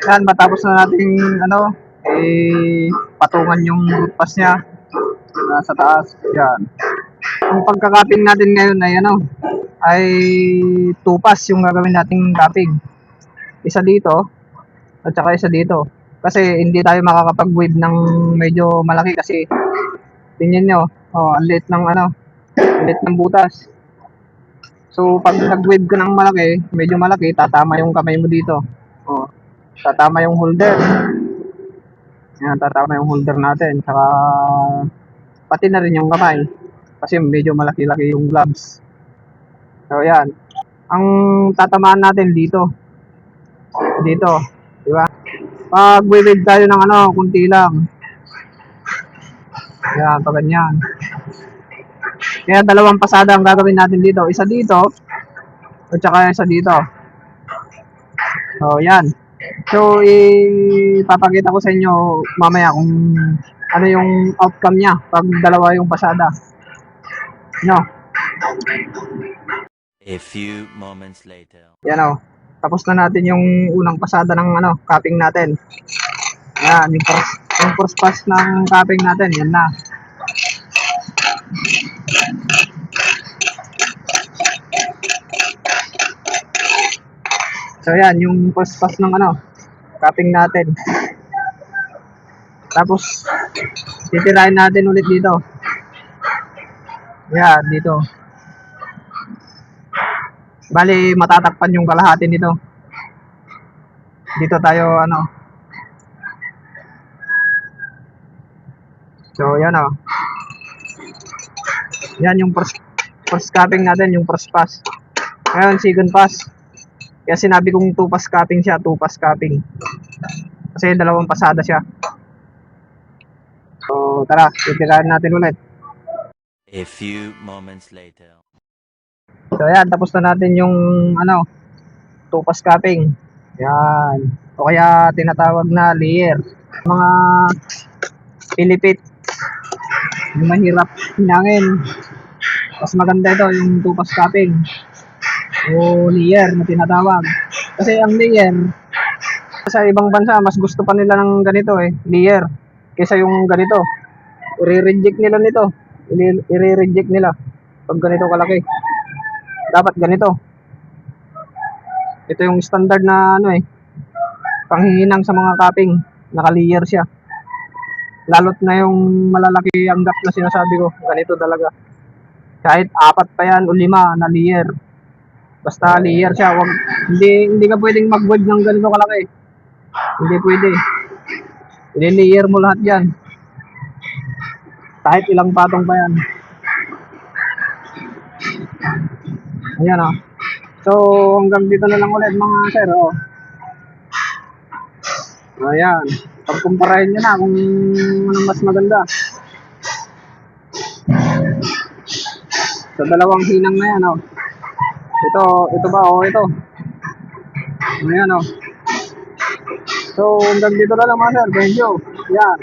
Yan, matapos na natin, ano, eh, patungan yung root pass niya. Nasa taas. Yan. Ang pagka-cupping natin ngayon ay, ano, ay tupas yung gagawin nating cupping. Isa dito, at saka isa dito. Kasi hindi tayo makakapag-weave ng medyo malaki kasi tingnan nyo, oh, ang liit ng ano, ang liit ng butas. So, pag nag-wave ka ng malaki, medyo malaki, tatama yung kamay mo dito. Tatama yung holder. Yan, tatama yung holder natin. Saka, pati na rin yung kamay. Kasi medyo malaki-laki yung gloves. So, yan. Ang tatamaan natin dito. Dito. Di ba? Pag wave tayo ng ano, kunti lang. Yan, pag ganyan. Kaya dalawang pasada ang gagawin natin dito. Isa dito, at saka isa dito. So, yan. So, ipapakita ko sa inyo mamaya kung ano yung outcome niya pag dalawa yung pasada. No, A few moments later. yan o. Tapos na natin yung unang pasada ng ano, cupping natin. Yan, yung first, yung first pass ng cupping natin, yan na. So yan, yung first pass ng ano, cupping natin. Tapos, titirahin natin ulit dito. Yan, dito. Bali, matatakpan yung kalahati nito. Dito tayo, ano. So, yan o. Yan yung first, first cupping natin, yung first pass. Ngayon, second pass. Kaya sinabi kong two pass cupping siya, two pass cupping. Kasi dalawang pasada siya. So, tara, titirahan natin ulit. A few moments later. So ayan, tapos na natin yung ano, tupas cupping. Yan. O kaya tinatawag na layer. Mga pilipit. Yung mahirap hinangin. Mas maganda ito yung tupas cupping. O layer na tinatawag. Kasi ang layer, sa ibang bansa, mas gusto pa nila ng ganito eh, layer. Kaysa yung ganito. I-reject nila nito. I-reject nila. Pag ganito kalaki dapat ganito. Ito yung standard na ano eh, panghihinang sa mga cupping. Naka-layer siya. Lalot na yung malalaki ang gap na sinasabi ko. Ganito talaga. Kahit apat pa yan o lima na layer. Basta layer siya. Wag, hindi, hindi ka pwedeng mag-weld ng ganito kalaki. Hindi pwede. I-layer mo lahat yan. Kahit ilang patong pa yan. Ayan o. So, hanggang dito na lang ulit mga sir. Oh. Ayan. Pagkumparahin nyo na kung anong mas maganda. Sa dalawang hinang na yan, oh. Ito, ito ba, oh, ito. Ayan, oh. So, hanggang dito na lang mga sir. Thank you. Yan.